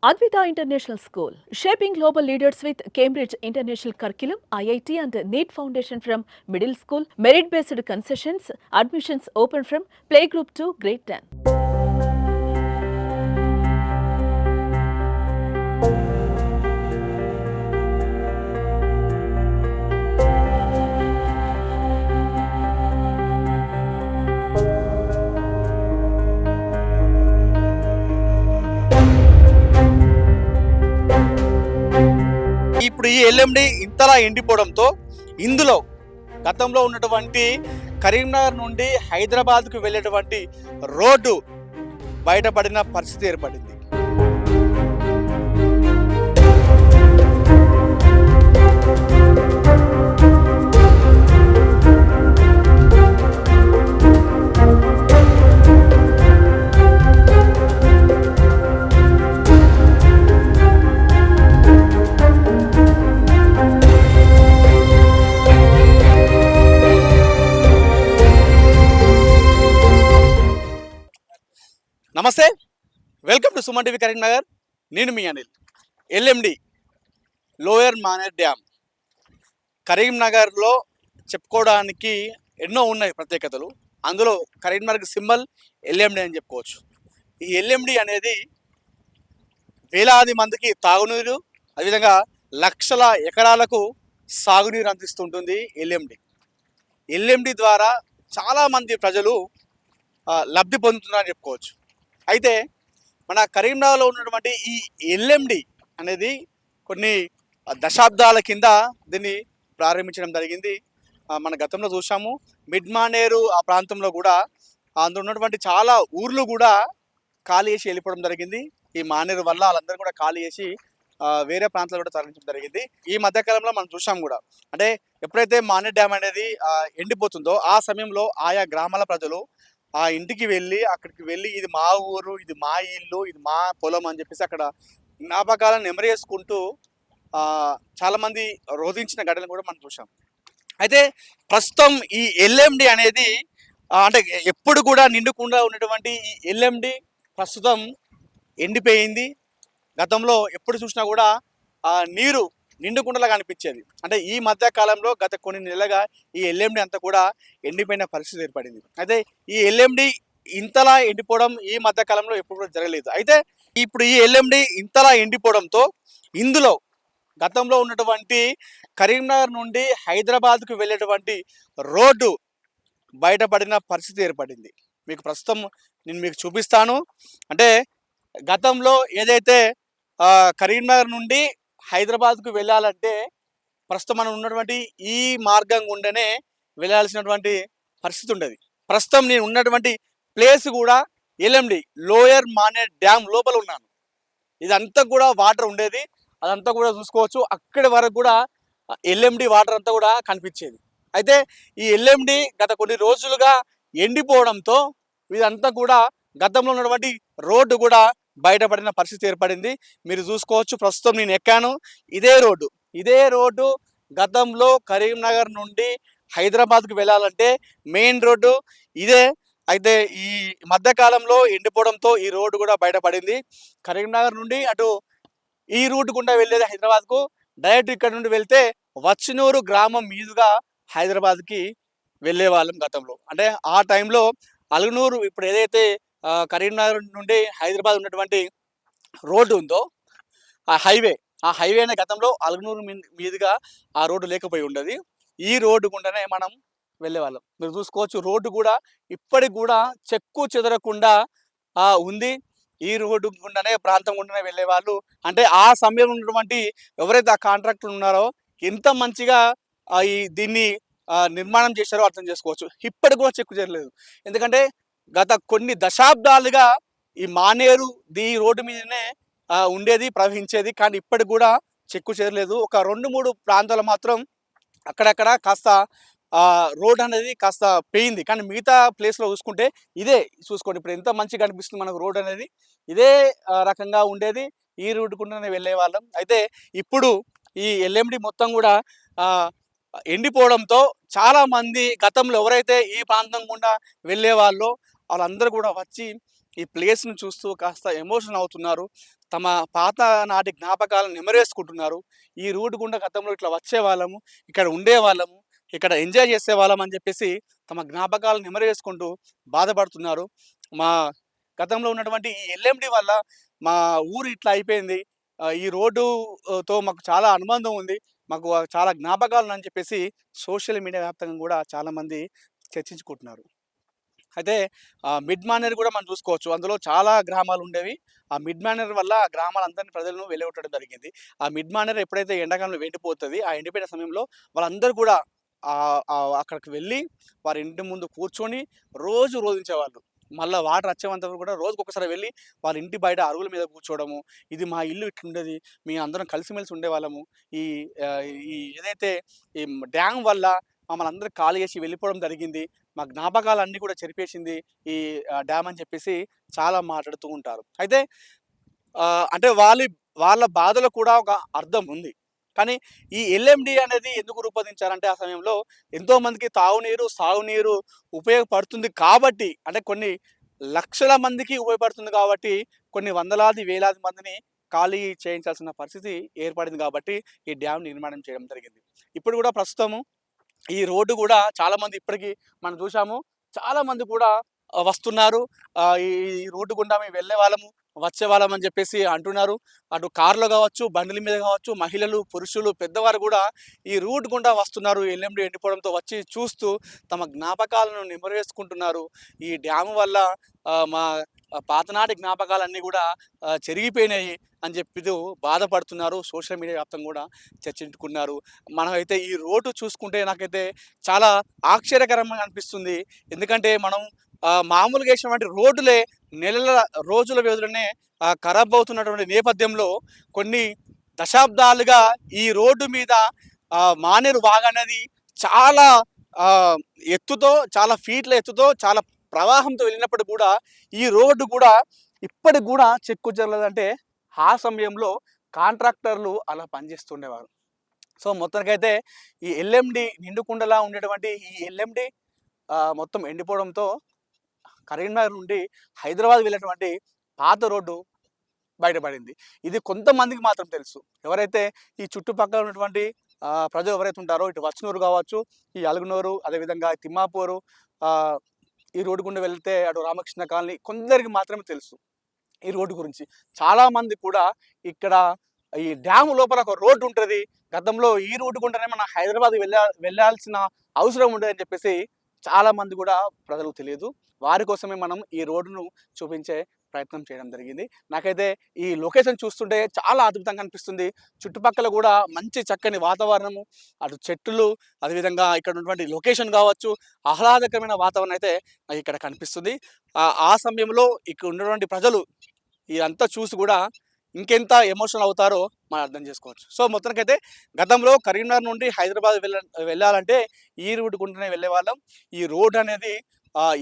Advita International School, shaping global leaders with Cambridge International Curriculum, IIT and NEET Foundation from middle school, merit-based concessions, admissions open from playgroup to grade 10. ఇప్పుడు ఈ LMD ఇంతలా ఎండిపోవడంతో ఇందులో గతంలో ఉన్నటువంటి కరీంనగర్ నుండి హైదరాబాద్కు వెళ్ళేటువంటి రోడ్డు బయటపడిన పరిస్థితి ఏర్పడింది. నమస్తే. Welcome to Suman TV Karimnagar నేను మీ Anil. LMD lower Maner dam కరీంనగర్లో చెప్పుకోవడానికి ఎన్నో ఉన్నాయి ప్రత్యేకతలు. అందులో కరీంనగర్ సింబల్ ఎల్ఎండి అని చెప్పుకోవచ్చు. ఈ ఎల్ఎండి అనేది వేలాది మందికి తాగునీరు అదేవిధంగా లక్షల ఎకరాలకు సాగునీరు అందిస్తుంటుంది ఎల్ఎండి ఎల్ఎండి ద్వారా చాలామంది ప్రజలు లబ్ధి పొందుతున్నారని చెప్పుకోవచ్చు. అయితే మన కరీంనగర్లో ఉన్నటువంటి ఈ ఎల్ఎండి అనేది కొన్ని దశాబ్దాల కింద దీన్ని ప్రారంభించడం జరిగింది. మన గతంలో చూసాము. మిడ్ మానేరు ఆ ప్రాంతంలో కూడా అందులో ఉన్నటువంటి చాలా ఊర్లు కూడా ఖాళీ చేసి వెళ్ళిపోవడం జరిగింది. ఈ మానేరు వల్ల వాళ్ళందరూ కూడా ఖాళీ చేసి వేరే ప్రాంతాలు కూడా తరలించడం జరిగింది. ఈ మధ్యకాలంలో మనం చూసాం కూడా. అంటే ఎప్పుడైతే మానేర్ డ్యామ్ అనేది ఎండిపోతుందో ఆ సమయంలో ఆయా గ్రామాల ప్రజలు ఆ ఇంటికి వెళ్ళి అక్కడికి వెళ్ళి ఇది మా ఊరు ఇది మా ఇల్లు ఇది మా పొలం అని చెప్పేసి అక్కడ జ్ఞాపకాలను నెమరేసుకుంటూ చాలామంది రోధించిన ఘటనలు కూడా మనం చూసాం అయితే ప్రస్తుతం ఈ ఎల్ఎండి అనేది అంటే ఎప్పుడు కూడా నిండుకుండా ఉన్నటువంటి ఈ ఎల్ఎండి ప్రస్తుతం ఎండిపోయింది. గతంలో ఎప్పుడు చూసినా కూడా నీరు నిండుకుండలాగా అనిపించేది. అంటే ఈ మధ్య కాలంలో గత కొన్ని నెలలుగా ఈ ఎల్ఎండి అంతా కూడా ఎండిపోయిన పరిస్థితి ఏర్పడింది. అయితే ఈ ఎల్ఎండి ఇంతలా ఎండిపోవడం ఈ మధ్య కాలంలో ఎప్పుడు కూడా జరగలేదు. అయితే ఇప్పుడు ఈ ఎల్ఎండి ఇంతలా ఎండిపోవడంతో ఇందులో గతంలో ఉన్నటువంటి కరీంనగర్ నుండి హైదరాబాద్కు వెళ్ళేటువంటి రోడ్డు బయటపడిన పరిస్థితి ఏర్పడింది. మీకు ప్రస్తుతం నేను మీకు చూపిస్తాను. అంటే గతంలో ఏదైతే కరీంనగర్ నుండి హైదరాబాద్కు వెళ్ళాలంటే ప్రస్తుతం మనం ఉన్నటువంటి ఈ మార్గం గుండానే వెళ్ళాల్సినటువంటి పరిస్థితి ఉండేది. ప్రస్తుతం నేను ఉన్నటువంటి ప్లేస్ కూడా ఎల్ఎండి లోయర్ మానే డ్యామ్ లోపల ఉన్నాను. ఇదంతా కూడా వాటర్ ఉండేది. అదంతా కూడా చూసుకోవచ్చు. అక్కడి వరకు కూడా ఎల్ఎండి వాటర్ అంతా కూడా కనిపించేది. అయితే ఈ ఎల్ఎండి గత కొన్ని రోజులుగా ఎండిపోవడంతో ఇదంతా కూడా గతంలో ఉన్నటువంటి రోడ్డు కూడా బయటపడిన పరిస్థితి ఏర్పడింది. మీరు చూసుకోవచ్చు ప్రస్తుతం నేను ఎక్కాను. ఇదే రోడ్డు. ఇదే రోడ్డు గతంలో కరీంనగర్ నుండి హైదరాబాద్కు వెళ్ళాలంటే మెయిన్ రోడ్డు ఇదే. అయితే ఈ మధ్యకాలంలో ఎండిపోవడంతో ఈ రోడ్డు కూడా బయటపడింది. కరీంనగర్ నుండి అటు ఈ రూట్ గుండా వెళ్ళేది హైదరాబాద్కు. డైరెక్ట్ ఇక్కడ నుండి వెళ్తే వచ్చినూరు గ్రామం మీదుగా హైదరాబాద్కి వెళ్ళే వాళ్ళం గతంలో. అంటే ఆ టైంలో అలుగునూరు ఇప్పుడు ఏదైతే కరీంనగర్ నుండి హైదరాబాద్ ఉన్నటువంటి రోడ్డు ఉందో ఆ హైవే ఆ హైవే అనే గతంలో అలగనూరు మీదుగా ఆ రోడ్డు లేకపోయి ఉండేది. ఈ రోడ్డు గుండానే మనం వెళ్ళేవాళ్ళం. మీరు చూసుకోవచ్చు రోడ్డు కూడా ఇప్పటికి కూడా చెక్కు చెదరకుండా ఉంది. ఈ రోడ్డు గుండానే ప్రాంతం గుండానే వెళ్ళేవాళ్ళు. అంటే ఆ సమయంలో ఉన్నటువంటి ఎవరైతే ఆ కాంట్రాక్టర్ ఉన్నారో ఎంత మంచిగా ఈ దీన్ని నిర్మాణం చేశారో అర్థం చేసుకోవచ్చు. ఇప్పటికి కూడా చెక్కు చేరలేదు ఎందుకంటే గత కొన్ని దశాబ్దాలుగా ఈ మానేరు దీ రోడ్డు మీదనే ఉండేది ప్రవహించేది. కానీ ఇప్పటికి కూడా చెక్కు చేరలేదు. ఒక రెండు మూడు ప్రాంతాలు మాత్రం అక్కడక్కడ కాస్త రోడ్ అనేది కాస్త పోయింది. కానీ మిగతా ప్లేస్లో చూసుకుంటే ఇదే చూసుకోండి. ఇప్పుడు ఎంత మంచిగా అనిపిస్తుంది మనకు రోడ్ అనేది. ఇదే రకంగా ఉండేది. ఈ రూట్ గుండానే వెళ్ళే వాళ్ళం అయితే ఇప్పుడు ఈ ఎల్ఎండి మొత్తం కూడా ఎండిపోవడంతో చాలామంది గతంలో ఎవరైతే ఈ ప్రాంతం గుండా వెళ్ళే వాళ్ళు వాళ్ళందరూ కూడా వచ్చి ఈ ప్లేస్ను చూస్తూ కాస్త ఎమోషన్ అవుతున్నారు. తమ పాత నాటి జ్ఞాపకాలను నెమరేసుకుంటున్నారు. ఈ రూట్ గుండా గతంలో ఇట్లా వచ్చే వాళ్ళము ఇక్కడ ఉండే వాళ్ళము ఇక్కడ ఎంజాయ్ చేసే వాళ్ళం అని చెప్పేసి తమ జ్ఞాపకాలను నెమరేసుకుంటూ బాధపడుతున్నారు. మా గతంలో ఉన్నటువంటి ఈ ఎల్ఎండి వల్ల మా ఊరు ఇట్లా అయిపోయింది. ఈ రోడ్డుతో మాకు చాలా అనుబంధం ఉంది. మాకు చాలా జ్ఞాపకాలు అని చెప్పేసి సోషల్ మీడియా వ్యాప్తంగా కూడా చాలామంది చర్చించుకుంటున్నారు. అయితే మిడ్ మానేర్ కూడా మనం చూసుకోవచ్చు. అందులో చాలా గ్రామాలు ఉండేవి. ఆ మిడ్ మానేర్ వల్ల గ్రామాలందరినీ ప్రజలను వెళ్ళగొట్టడం జరిగింది. ఆ మిడ్ మానేర్ ఎప్పుడైతే ఎండాకాలంలో ఎండిపోతుంది ఆ ఎండిపోయిన సమయంలో వాళ్ళందరూ కూడా అక్కడికి వెళ్ళి వారి ఇంటి ముందు కూర్చొని రోజు రోధించేవాళ్ళు. మళ్ళీ వాటర్ వచ్చేంత వరకు కూడా రోజుకొకసారి వెళ్ళి వాళ్ళ ఇంటి బయట అరుగుల మీద కూర్చోవడము ఇది మా ఇల్లు ఇట్లుండేది మీ అందరం కలిసిమెలిసి ఉండేవాళ్ళము. ఈ ఈ ఏదైతే ఈ డ్యామ్ వల్ల మమ్మల్ని అందరూ ఖాళీ చేసి వెళ్ళిపోవడం జరిగింది. మా జ్ఞాపకాలన్నీ కూడా చెరిపేసింది ఈ డ్యామ్ అని చెప్పేసి చాలా మాట్లాడుతూ ఉంటారు. అయితే అంటే వాళ్ళ వాళ్ళ బాధలో కూడా ఒక అర్థం ఉంది. కానీ ఈ ఎల్ఎండి అనేది ఎందుకు రూపొందించారంటే ఆ సమయంలో ఎంతోమందికి తాగునీరు సాగునీరు ఉపయోగపడుతుంది కాబట్టి అంటే కొన్ని లక్షల మందికి ఉపయోగపడుతుంది కాబట్టి కొన్ని వందలాది వేలాది మందిని ఖాళీ చేయించాల్సిన పరిస్థితి ఏర్పడింది కాబట్టి ఈ డ్యామ్ నిర్మాణం చేయడం జరిగింది. ఇప్పుడు కూడా ప్రస్తుతము ఈ రోడ్డు కూడా చాలామంది ఇప్పటికీ మనం చూసాము చాలామంది కూడా వస్తున్నారు. ఈ ఈ రోడ్డు గుండా మేము వెళ్ళే వాళ్ళము వచ్చే వాళ్ళం అని చెప్పేసి అంటున్నారు. అటు కార్లో కావచ్చు బండ్ల మీద కావచ్చు మహిళలు పురుషులు పెద్దవారు కూడా ఈ రూట్ గుండా వస్తున్నారు. ఎల్ఎండి ఎండిపోవడంతో వచ్చి చూస్తూ తమ జ్ఞాపకాలను నిమరేసుకుంటున్నారు. ఈ డ్యాము వల్ల మా పాతనాటి జ్ఞాపకాలన్నీ కూడా చెరిగిపోయినాయి. అని చెప్పి బాధపడుతున్నారు. సోషల్ మీడియా వ్యాప్తం కూడా చర్చించుకున్నారు. మనమైతే ఈ రోడ్డు చూసుకుంటే నాకైతే చాలా ఆశ్చర్యకరంగా అనిపిస్తుంది. ఎందుకంటే మనం మామూలుగా వేసినటువంటి రోడ్డులే నెలల రోజుల వ్యవధిలోనే ఖరాబ్ అవుతున్నటువంటి నేపథ్యంలో కొన్ని దశాబ్దాలుగా ఈ రోడ్డు మీద మానేరు వాగు అనేది చాలా ఎత్తుతో చాలా ఫీట్ల ఎత్తుతో చాలా ప్రవాహంతో వెళ్ళినప్పుడు కూడా ఈ రోడ్డు కూడా ఇప్పటికి కూడా చెక్కు జరగలేదంటే ఆ సమయంలో కాంట్రాక్టర్లు అలా పనిచేస్తుండేవారు. సో మొత్తానికైతే ఈ ఎల్ఎండి నిండుకుండలా ఉండేటువంటి ఈ ఎల్ఎండి మొత్తం ఎండిపోవడంతో కరీంనగర్ నుండి హైదరాబాద్ వెళ్ళేటువంటి పాత రోడ్డు బయటపడింది. ఇది కొంతమందికి మాత్రం తెలుసు. ఎవరైతే ఈ చుట్టుపక్కల ఉన్నటువంటి ప్రజలు ఎవరైతే ఉంటారో ఇటు వచ్చినూరు కావచ్చు ఈ అలుగునూరు అదేవిధంగా తిమ్మాపూరు ఈ రోడ్డు గుండా వెళ్తే అటు రామకృష్ణ కాలనీ కొందరికి మాత్రమే తెలుసు. ఈ రోడ్డు గురించి. చాలామంది కూడా ఇక్కడ ఈ డ్యామ్ లోపల ఒక రోడ్డు ఉంటుంది. గతంలో ఈ రోడ్డు గుండానే మన హైదరాబాద్ వెళ్ళా వెళ్ళాల్సిన అవసరం ఉండదు అని చెప్పేసి చాలామంది కూడా ప్రజలకు తెలియదు. వారి కోసమే మనం ఈ రోడ్డును చూపించే ప్రయత్నం చేయడం జరిగింది. నాకైతే ఈ లొకేషన్ చూస్తుంటే చాలా అద్భుతంగా అనిపిస్తుంది. చుట్టుపక్కల కూడా మంచి చక్కని వాతావరణము అటు చెట్లు అదేవిధంగా ఇక్కడ ఉన్నటువంటి లొకేషన్ కావచ్చు ఆహ్లాదకరమైన వాతావరణం అయితే నాకు ఇక్కడ కనిపిస్తుంది. ఆ- సమయంలో ఇక్కడ ఉన్నటువంటి ప్రజలు ఇదంతా చూసి కూడా ఇంకెంత ఎమోషనల్ అవుతారో మనం అర్థం చేసుకోవచ్చు. సో మొత్తానికైతే గతంలో కరీంనగర్ నుండి హైదరాబాద్ వెళ్ళ వెళ్ళాలంటే ఈ రోడ్డు గుంటనే వెళ్ళేవాళ్ళం. ఈ రోడ్ అనేది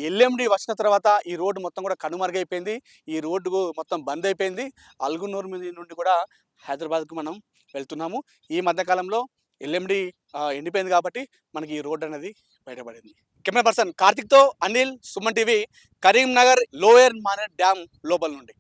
ఎల్ఎండి వచ్చిన తర్వాత ఈ రోడ్డు మొత్తం కూడా కనుమరుగైపోయింది. ఈ రోడ్డు మొత్తం బంద్ అయిపోయింది అల్గునూరు నుండి కూడా హైదరాబాద్కు మనం వెళ్తున్నాము. ఈ మధ్యకాలంలో ఎల్ఎండి ఎండిపోయింది కాబట్టి మనకి ఈ రోడ్డు అనేది బయటపడింది. Camera person కార్తిక్తో Anil Suman TV Karimnagar lower Maner dam లోపల నుండి.